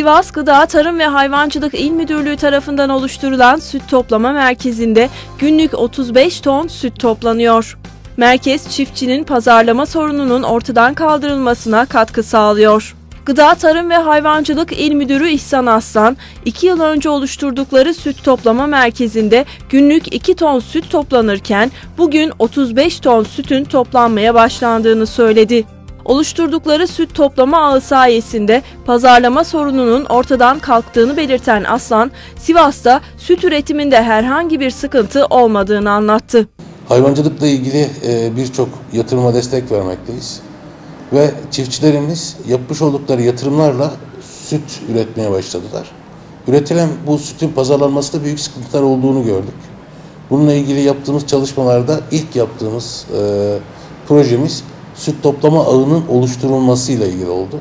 Sivas Gıda Tarım ve Hayvancılık İl Müdürlüğü tarafından oluşturulan süt toplama merkezinde günlük 35 ton süt toplanıyor. Merkez çiftçinin pazarlama sorununun ortadan kaldırılmasına katkı sağlıyor. Gıda Tarım ve Hayvancılık İl Müdürü İhsan Aslan, 2 yıl önce oluşturdukları süt toplama merkezinde günlük 2 ton süt toplanırken bugün 35 ton sütün toplanmaya başlandığını söyledi. Oluşturdukları süt toplama ağı sayesinde pazarlama sorununun ortadan kalktığını belirten Aslan, Sivas'ta süt üretiminde herhangi bir sıkıntı olmadığını anlattı. Hayvancılıkla ilgili e, birçok yatırıma destek vermekteyiz. Ve çiftçilerimiz yapmış oldukları yatırımlarla süt üretmeye başladılar. Üretilen bu sütün pazarlanmasında büyük sıkıntılar olduğunu gördük. Bununla ilgili yaptığımız çalışmalarda ilk yaptığımız e, projemiz süt toplama ağının oluşturulmasıyla ilgili oldu.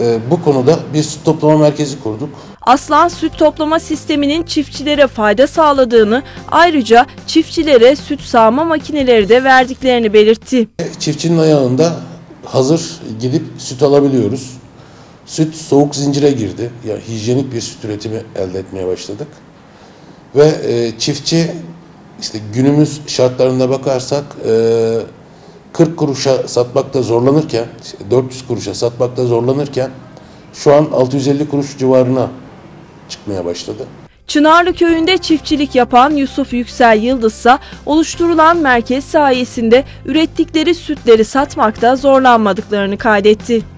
E, bu konuda bir süt toplama merkezi kurduk. Aslan süt toplama sisteminin çiftçilere fayda sağladığını, ayrıca çiftçilere süt sağma makineleri de verdiklerini belirtti. Çiftçinin ayağında hazır gidip süt alabiliyoruz. Süt soğuk zincire girdi. Ya hijyenik bir süt üretimi elde etmeye başladık. Ve e, çiftçi işte günümüz şartlarında bakarsak e, 40 kuruşa satmakta zorlanırken, 400 kuruşa satmakta zorlanırken şu an 650 kuruş civarına çıkmaya başladı. Çınarlı köyünde çiftçilik yapan Yusuf Yüksel Yıldız ise oluşturulan merkez sayesinde ürettikleri sütleri satmakta zorlanmadıklarını kaydetti.